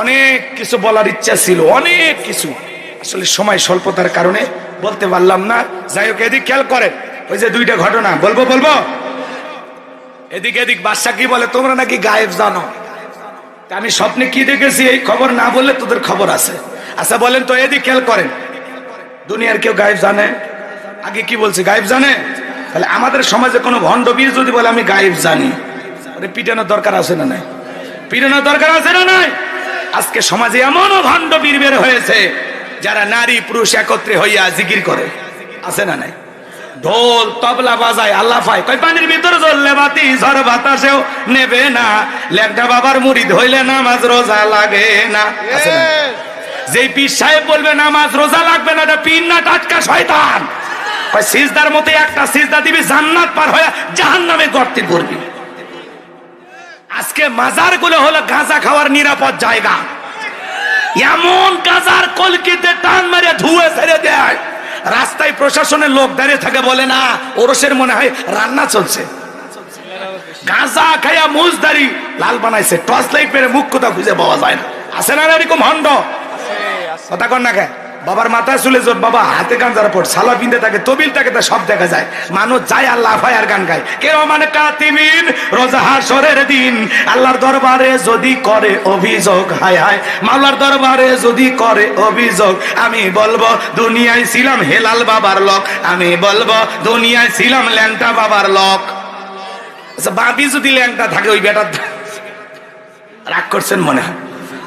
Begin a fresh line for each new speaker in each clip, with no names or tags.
অনেক কিছু বলার ইচ্ছা ছিল, অনেক কিছু। আসলে সময় স্বল্পতার কারণে বলতে পারলাম না। যাই হোক, এদিক খেয়াল করেন, ওই যে দুইটা ঘটনা। বলব বলব? এদিক এদিক, বাদশা কি বলে, তোমরা নাকি গায়েব জানো? আমি স্বপ্নে কি দেখেছি, এই খবর না বললে তোদের খবর আছে। আচ্ছা বলেন তো, এদিক খেয়াল করেন। দুনিয়ার কেউ গায়েব জানে? আগে কি বলছে, গায়েব জানে? তাহলে আমাদের সমাজে কোনো ভণ্ড বীর যদি বলে, আমি গায়েব জানি। পিটানোর দরকার আছে না নাই? পিটানোর দরকার আছে না নাই? আজকে সমাজে এমনও ভণ্ড বীর বের হয়েছে যারা নারী পুরুষ একত্রে হইয়া জিকির করে। আছে না নাই? ঢোল তবলা বাজায় আল্লাহ পায়। কই পানির ভিতরে জ্বললে বাতি ঝড় বাতাসেও নেবে না। লেখটা বাবার মুড়িদ হইলে নামাজ রোজা লাগে না? যেই পীর সাহেব বলবে নামাজ রোজা লাগবে না এটা পীর না টাটকা শয়তান। কই সিজদার মতো একটা সিজদা দিবি জান্নাত পার হয়ে জাহান্নামে গর্তে পড়বি আজকে মাজারগুলো হলো গাঁজা খাওয়ার নিরাপদ জায়গা। এমন গাঁজার কলকিতে টান মেরে ধুয়ে ছেড়ে দেয়। রাস্তায় প্রশাসনের লোক দাঁড়িয়ে থাকে বলে না ওরসের মনে হয় রান্না চলছে। গাঁজা খাইয়া মুজদারি লাল বানাইছে। টর্চ লাইট মেরে মুখ কোথাও খুঁজে পাওয়া যায় না। আছে না এরকম হন্ড কথা কর না কে? বাবার মাথায় চলে জোর, বাবা হাতে গান যারা পড় সালা পিনতে থাকে, তবিল থাকে, তা সব দেখা যায়। মানুষ যায় আল্লাহ হয় আর গান গায়। কেউ মানে কাতিমিন? রোজা হাসরের দিন। আল্লাহর দরবারে যদি করে অভিযোগ, হায় হায়। মাওলার দরবারে যদি করে অভিযোগ, আমি বলব, দুনিয়ায় ছিলাম হেলাল বাবার লোক। আমি বলব, দুনিয়ায় ছিলাম ল্যাংটা বাবার লোক। আচ্ছা বাপি যদি ল্যাংটা থাকে, ওই বেটার রাগ করছেন মনে হয়।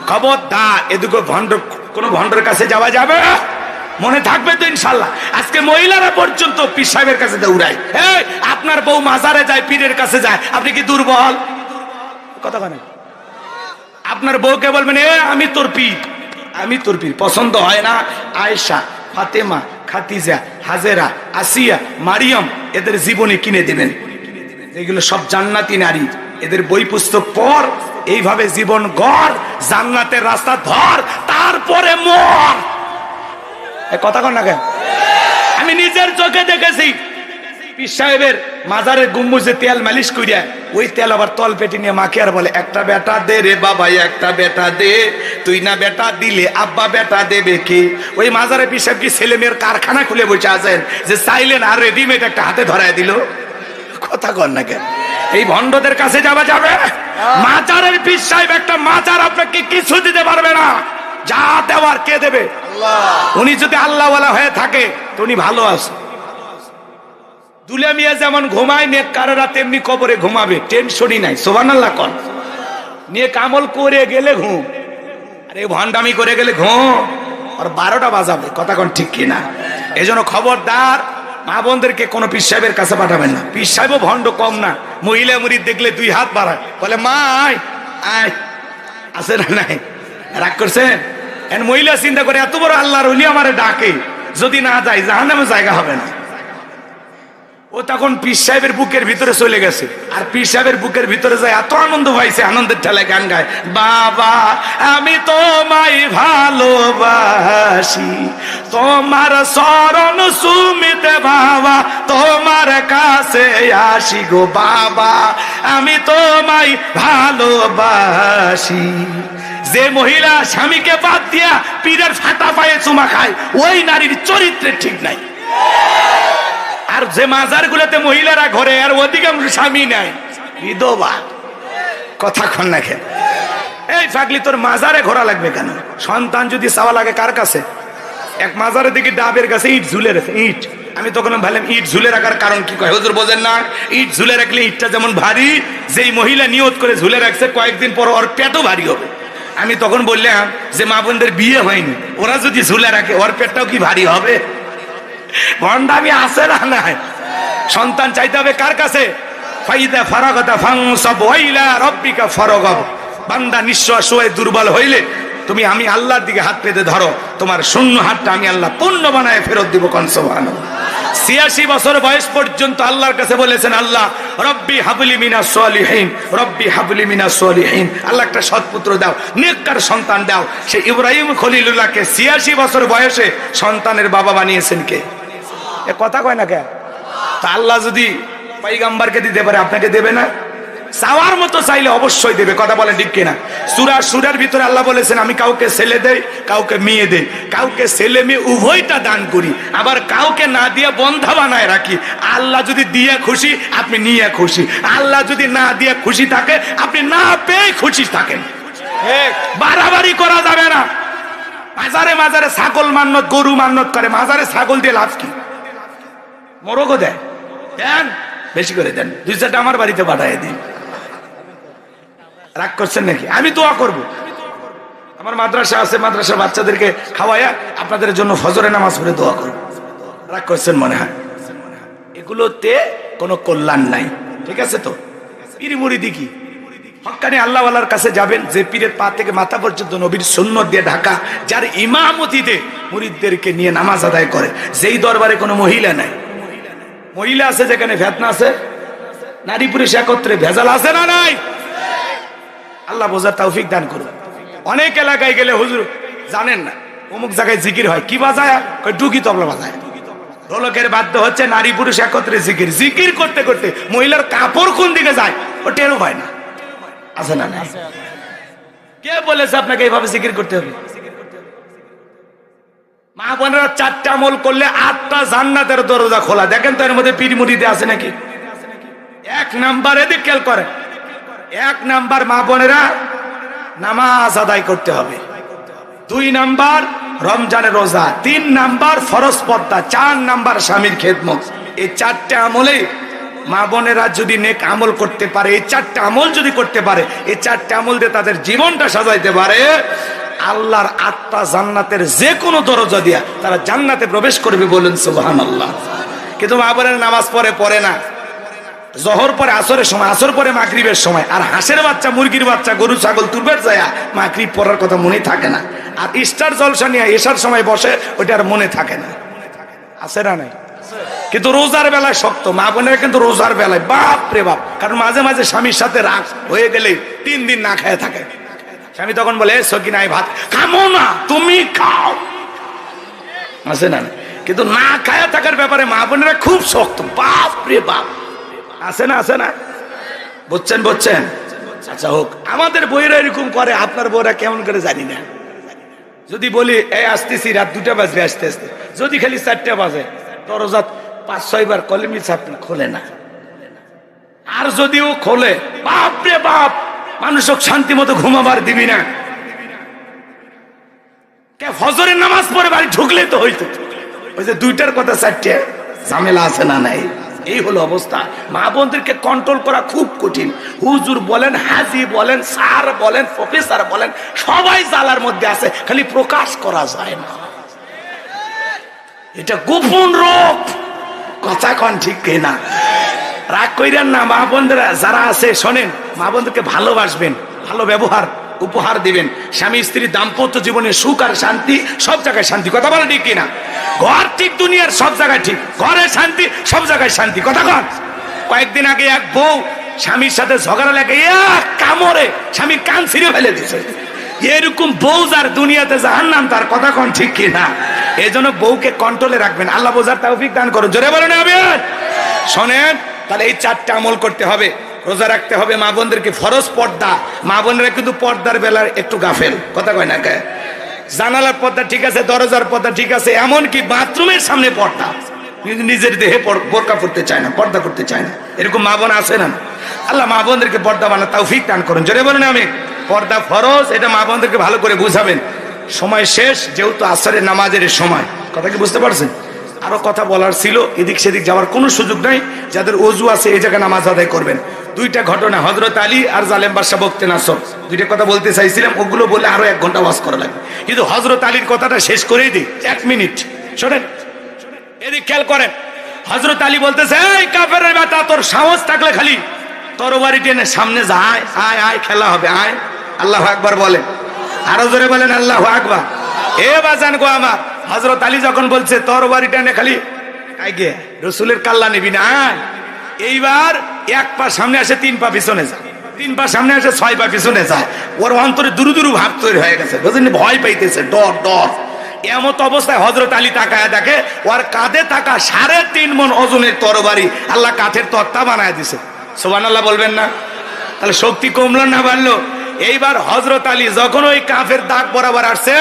খবরদার এদিকে ভণ্ড কোন ভণ্ডের কাছে যাওয়া যাবে? মনে থাকবে তো ইনশাল্লাহ। আজকে মহিলারা পর্যন্ত পীর সাহেবের কাছে দৌড়ায়। এই আপনার বউ মাজারে যায়, পীরের কাছে যায়। আপনি কি দুর্বল? কথা কেন আপনার বউকে বলবেন আমি তোর পীর। আমি তোর পীর। পছন্দ হয় না। আয়েশা, ফাতেমা, খাতিজা, হাজেরা, আসিয়া, মারিয়ম, এদের জীবনে কিনে দেবেন। এগুলো সব জান্নাতি নারী। এদের বই পুস্তক পর এইভাবে জীবন গড়। জান্নাতের রাস্তা ধর। তারপরে মর। কথা কন না কেন? আমি নিজের চোখে দেখেছি। পীর সাহেবের মাজারের গুম্বুজে তেল মালিশ করিয়া ওই তেল আবার তল পেটে নিয়ে মাকে আর বলে একটা বেটা দে রে বাবা একটা বেটা দে। তুই না বেটা দিলে আব্বা বেটা দেবে কে? ওই মাজারে পীর সাহেব কি ছেলে মেয়ের কারখানা খুলে বসে আছেন যে চাইলেন আর রেডিমেড একটা হাতে ধরায় দিল? কথা কর না কেন? এই ভণ্ডদের কাছে যাওয়া যাবে? মাজারের পীর সাহেব একটা মাজার আপনাকে কিছু দিতে পারবে না। যা দেওয়ার কে দেবে? উনি যদি আল্লাহওয়ালা হয়ে থাকে তো উনি ভালো আছে। দুলে মিয়া যেমন ঘুমায় নেক কারেরা তেমনি কবরে ঘুমাবে। টেনশনই নাই সোবান আল্লাহ কন। নিয়ে কামল করে গেলে ঘুম। আরে ভণ্ডামি করে গেলে ঘুম। আর বারোটা বাজাবে কথা কোন ঠিক কিনা? এই জন্য খবরদার মা বোনদেরকে কোনো পীর সাহেবের কাছে পাঠাবেন না। পীর সাহেবও ভণ্ড কম না। মহিলা মুড়ি দেখলে দুই হাত বাড়ায়। বলে মা আয় আয়। আছে না নাই? রাগ করছেন এন মহিলা চিন্তা করে, এত বড় আল্লাহর হলি আমারে ডাকে। যদি না যায় জাহান্নামে জায়গা হবে না। ও তখন পীর সাহেবের বুকের ভিতরে চলে গেছে। আর পীর সাহেবের বুকের ভিতরে যায় এত আনন্দ পাইছে আনন্দের ঠেলায় গান গায়, বাবা, আমি তোমায় ভালোবাসি। তোমার শরণ সুমিতে বাবা, তোমার কাছে আসি গো বাবা। আমি তোমায় ভালোবাসি। যে মহিলা স্বামীকে বাদ দিয়া পীরের ফাটা পায়ে চুমা খায়, ওই নারীর চরিত্রের ঠিক নাই। আর যে মাজার গুলোতে মহিলারা ঘরে, আর অধিকাংশ স্বামী নাই। বিধবা। কথা খন না খেন এই ফাগলি তোর মাজারে ঘোরা লাগবে কেন? সন্তান যদি চাওয়া লাগে কার কাছে? এক মাজারে দেখি ডাবের কাছে ইট ঝুলে রেখে, ইট। আমি তখন ভাবলাম, ইট ঝুলে রাখার কারণ কি? কয়, হুজুর বোঝেন না, ইট ঝুলে রাখলে ইটটা যেমন ভারী, যেই মহিলা নিয়ত করে ঝুলে রাখছে, কয়েকদিন পর ওর পেটও ভারী হবে। আমি তখন বললাম যে মা বোনদের বিয়ে হয়নি, ওরা যদি ঝুলে রাখে, ওর পেটটাও কি ভারী হবে? ভণ্ডামি আছে না নাই? সন্তান চাইতে হবে কার কাছে? ফাইদা ফারাগতা ফাংসব ওয়াইলা রব্বিকা ফারাগব। বান্দা নিঃশ্বাস হয়ে দুর্বল হইলে তুমি আমি আল্লাহর দিকে হাত পেতে ধরো, তোমার শূন্য হাতটা আমি আল্লাহ পূর্ণ বানায় ফেরত দিব কনসবান ছিয়াশি বছর বয়স পর্যন্ত আল্লাহর কাছে বলেছেন, আল্লাহ, রব্বি হাবলি মিনা সোয়ালিহীন রব্বি হাবলি মিনা সোয়ালিহীন আল্লাহ একটা সৎপুত্র দাও, নেককার সন্তান দাও। সে ইব্রাহিম খলিলুল্লাহকে ছিয়াশি বছর বয়সে সন্তানের বাবা বানিয়েছেন কে? এ কথা কয় না কে? তা আল্লাহ যদি পাইগাম্বারকে দিতে পারে, আপনাকে দেবে না? চাওয়ার মতো চাইলে অবশ্যই দেবে কথা বলেন ঠিক কিনা। সুরা সুরের ভিতরে আল্লাহ বলেছেন আমি কাউকে ছেলে দেই কাউকে মেয়ে দেই। কাউকে ছেলে মেয়ে উভয়টা দান করি। আবার কাউকে না দিয়ে বন্ধা বানায় রাখি। আল্লাহ যদি দিয়ে খুশি আপনি নিয়ে খুশি। আল্লাহ যদি না দিয়ে খুশি থাকে আপনি না পেয়ে খুশি থাকেন। বাড়াবাড়ি করা যাবে না। মাজারে মাজারে ছাগল মান্নত গরু মান্নত করে মাজারে ছাগল দিয়ে লাভ কি? মোরগও দেয়। দেন বেশি করে দেন। দুই চারটা আমার বাড়িতে পাঠায় দিন। রাগ করছেন নাকি? আমি দোয়া করব। আমার মাদ্রাসা আছে, মাদ্রাসার বাচ্চাদেরকে খাওয়াইয়া আপনাদের জন্য ফজরে নামাজ পড়ে দোয়া করব। রাগ করছেন মনে হয়? এগুলোতে কোনো কল্যাণ নাই। ঠিক আছে তো? পিরিমুড়ি দিকি হকানি আল্লাহওয়ালার কাছে যাবেন, যে পীরের পা থেকে মাথা পর্যন্ত নবীর সুন্নত দিয়ে ঢাকা, যার ইমামতিতে মুরিদদেরকে নিয়ে নামাজ আদায় করে। যেই দরবারে কোনো মহিলা নাই। মহিলা আছে যেখানে ভেতনা আছে? নারী পুরুষ একত্রে ভেজাল আছে না নাই? আল্লাহ বোঝার তৌফিক দান করুন। অনেক এলাকায় গেলে হুজুর জানেন না, অমুক জায়গায় জিকির হয়। কি বাজায়? ডুকি তবলা বাজায়। ঢোলকের বাধ্য হচ্ছে নারী পুরুষ একত্রে জিকির। জিকির করতে করতে মহিলার কাপড় কোন দিকে যায়? ও টেরও পায় না। আছে না নাই? কে বলেছে আপনাকে এইভাবে জিকির করতে হবে? মা বোনেরা চারটা আমল করলে আটটা জান্নাতের দরজা খোলা। দেখেন তো এর মধ্যে পিরিমুড়িতে আছে নাকি? এক নাম্বার এদিক খেয়াল করে এক নাম্বার মা বোনেরা নামাজ আদায় করতে হবে। দুই নাম্বার রমজানের রোজা, তিন নাম্বার ফরজ পদ্মা চার নাম্বার স্বামীর খেদমত। এই চারটে আমলে মা বোনেরা যদি নেক আমল করতে পারে, এই চারটে আমল যদি করতে পারে, এই চারটে আমল দিয়ে তাদের জীবনটা সাজাইতে পারে, আল্লাহর আত্মা জান্নাতের যে কোনো দরজা দিয়া তারা জান্নাতে প্রবেশ করবে বলেন সুবহান আল্লাহ কিন্তু মা বোনের নামাজ পড়ে পড়ে না। জহর পরে আসরের সময়, আসর পরে মাগরিবের সময়। আর হাঁসের বাচ্চা, মুরগির বাচ্চা, গরু, ছাগল, তুরবের যায় মাগরিব পড়ার কথা মনে থাকে না। আর স্টার জলসা নিয়ে এসার সময় বসে, ওইটা আর মনে থাকে না। আছে না নাই? কিন্তু রোজার বেলায় শক্ত। মা বোনের কিন্তু রোজার বেলায়, বাপ রে বাপ। কারণ মাঝে মাঝে স্বামীর সাথে রাগ হয়ে গেলে তিন দিন না খেয়ে থাকে। স্বামী তখন বলে সকি নাই ভাত, খামো না, তুমি খাও। আছে না? কিন্তু না খায়া থাকার ব্যাপারে মা বোনেরা খুব শক্ত। বাপ রে বাপ। আছে না আছে না? বুঝছেন বুঝছেন? আচ্ছা হোক, আমাদের বইয়েরা এরকম করে, আপনার বউরা কেমন করে জানি না। যদি বলি, এই আসতেছি, রাত দুটা বাজবে আসতে আসতে। যদি খালি চারটা বাজে দরজা পাঁচ, ছয় বার কলমি চাপ খোলে না। আর যদিও খোলে, বাপ রে বাপ, মানুষ শান্তি মতো ঘুমাবার দিবি না। ফজরের নামাজ পড়ে বাড়ি ঢুকলে তো হইতো। ওই যে দুইটার কথা, চারটে, ঝামেলা আছে না নাই? এই হলো অবস্থা। মা বোনদেরকে কন্ট্রোল করা খুব কঠিন। হুজুর বলেন, হাজি বলেন, স্যার বলেন প্রফেসর বলেন, সবাই জালার মধ্যে আছে, খালি প্রকাশ করা যায় না। এটা গোপন রোগ। কথা কন ঠিক না রাগ কইরেন না, মা বোনদের, যারা আছে, শোনেন, মা বোনদেরকে ভালোবাসবেন, ভালো ব্যবহার। উপহার দিবেন। স্বামী, স্ত্রী, দাম্পত্য জীবনে সুখ আর শান্তি সব জায়গায় শান্তি। কথা বলে ঠিক কিনা? ঘর ঠিক, দুনিয়ার সব জায়গায় ঠিক। ঘরে শান্তি, সব জায়গায় শান্তি। কথা কন। কয়েকদিন আগে এক বউ স্বামীর সাথে ঝগড়া লাগে কামড়ে। স্বামীর কান ছিঁড়ে ফেলে দিছে। এরকম বউ যার দুনিয়াতে জাহান নাম তার কথা কন ঠিক কিনা? এই জন্য বউকে কন্ট্রোলে রাখবেন। আল্লাহ বোঝার তৌফিক দান করুন। জোরে বলেন শোনেন, তাহলে এই চারটা আমল করতে হবে। রোজা রাখতে হবে মা বোনদেরকে ফরজ পর্দা। মা বোনেরা কিন্তু পর্দার বেলার একটু গাফেল। কথা কয় না জানালার পর্দা ঠিক আছে, দরজার পর্দা ঠিক আছে, এমনকি বাথরুমের সামনে পর্দা। নিজের দেহে বোরকা করতে চায় না, পর্দা করতে চায় না। এরকম মা বোন আছে না? আল্লাহ মা বোনদেরকে পর্দা বানা তাও ফিক দান করুন। জোরে বলেন আমি। পর্দা ফরজ, এটা মা বোনদেরকে ভালো করে বুঝাবেন। সময় শেষ, যেহেতু আসরের নামাজের সময়। কথা কি বুঝতে পারছেন? আরও কথা বলার ছিল, এদিক সেদিক যাওয়ার কোনো সুযোগ নাই। যাদের অজু আছে, এই জায়গায় নামাজ আদায় করবেন। দুইটা ঘটনা হজরত আলী আর জালেম বাদশাহ বক্তে নাসর। দুইটা কথা বলতে চাইছিলাম, ওগুলো বলে আরও এক ঘণ্টা ওয়াজ করা লাগবে। কিন্তু হজরত আলীর কথাটা শেষ করেই দিই, এক মিনিট। শোনেন, এদিক খেয়াল করেন। হজরত আলী বলতেছে, এই কাফের বেটা, তোর সাহস থাকলে খালি তরবারি টেনে সামনে যা, আয় আয় আয়, খেলা হবে, আয়। আল্লাহ আকবার বলেন। আরও জোরে বলেন, আল্লাহ আকবার। এ বাজান গো আমার হজরত আলী যখন বলছে তরবারি টেনে খালি? আয় গে রসুলের কাল্লা নিবি না এইবার এক পা সামনে আসে তিন পা পিছনে যায় তিন পা সামনে আসে ছয় পা পিছনে যায় ওর অন্তরে দুরু দুরু ভাব তৈরি হয়ে গেছে। বুঝলেন ভয় পাইতেছে ডর ডর। এমত অবস্থায় হজরত আলী তাকায় দেখে ওর কাঁধে থাকা সাড়ে তিন মন ওজনের তরবারি আল্লাহ কাঠের তত্তা বানায় দিছে। সোবান আল্লাহ বলবেন না? তাহলে শক্তি কমলো না বাড়লো? এইবার হজরত আলী যখন ওই কাফের দাগ বরাবর আসছে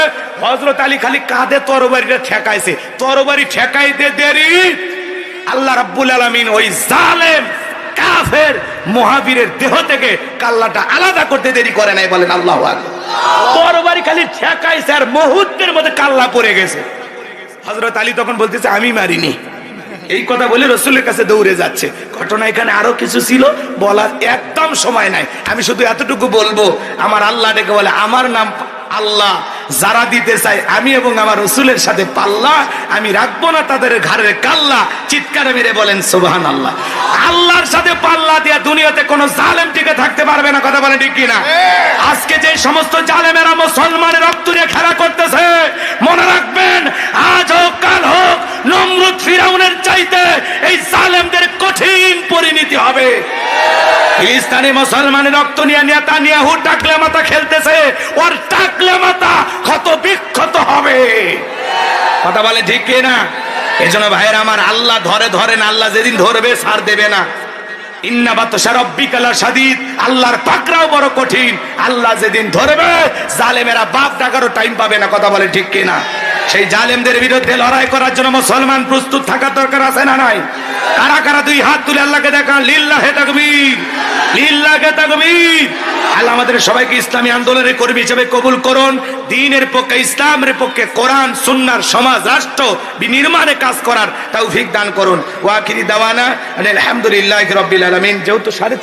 হজরত আলী খালি কাঁধে তরবারিটা ঠেকাইছে। তরবারি ঠেকাইতে দেরি। আল্লাহ রাব্বুল আলামিন ওই জালেম, কাফের, মহাবীরের দেহ থেকে কাল্লাটা আলাদা করতে দেরি করে নাই বলেন আল্লাহ তরবারি খালি ঠেকাইছে আর মুহূর্তের মধ্যে কাল্লা পড়ে গেছে। হজরত আলী তখন বলতেছে, আমি মারিনি। এই কথা বলে রসুলের কাছে দৌড়ে যাচ্ছে। ঘটনা এখানে আরও কিছু ছিল, বলার একদম সময় নাই। আমি শুধু এতটুকু বলব, আমার আল্লাহ ডেকে বলে, আমার নাম আল্লাহ যারা দিতে চাই আমি এবং আমার রসুলের সাথে পাল্লা, আমি রাখব না তাদের ঘাড়ে কাল্লা। চিৎকারে মেরে বলেন সোবাহান আল্লাহ আল্লাহর সাথে পাল্লা দিয়া দুনিয়াতে কোনো জালেম টিকে থাকতে পারবে না, কথা বলে ঠিক কিনা? আজকে যে সমস্ত জালেমেরা মুসলমানের রক্ত নিয়ে খেলা করতেছে, মনে রাখবেন, আজ হোক, কাল হোক নমরুদ ফিরাউনের চাইতে এই জালেমদের কঠিন পরিণতি হবে। ফিলিস্তানি মুসলমানের রক্ত নিয়ে নেতা নিয়ে হুট টাকলে মাথা খেলতেছে, ওর টাকলে মাথা ক্ষত বিক্ষত হবে। কথা বলে ঠিক কি না? এই জন্য ভাইয়ের আমার আল্লাহ ধরে ধরেন আল্লাহ যেদিন ধরবে সার দেবে না। আল্লাহ যেদিন ধরবে, জালেমেরা বাপ ডাকারও টাইম পাবে না, কথা বলে ঠিক কিনা সেই জালেমদের বিরুদ্ধে লড়াই করার জন্য মুসলমান প্রস্তুত থাকার দরকার আছে না নাই? কারা কারা দুই হাত তুলে আল্লাহকে দেখা লিল্লাহে তাকবীর। লিল্লাহে তাকবীর। আল্লাহ আমাদের সবাইকে ইসলামী আন্দোলনের কর্মী হিসেবে কবুল করুন। দিনের পক্ষে ইসলামের পক্ষে কোরআন, সুন্নার সমাজ, রাষ্ট্র বিনির্মাণে কাজ করার তৌফিক দান করুন। ওয়াকিরি দাওয়ানা আলহামদুলিল্লাহ রব্বিল আলামিন। যেহেতু সাড়ে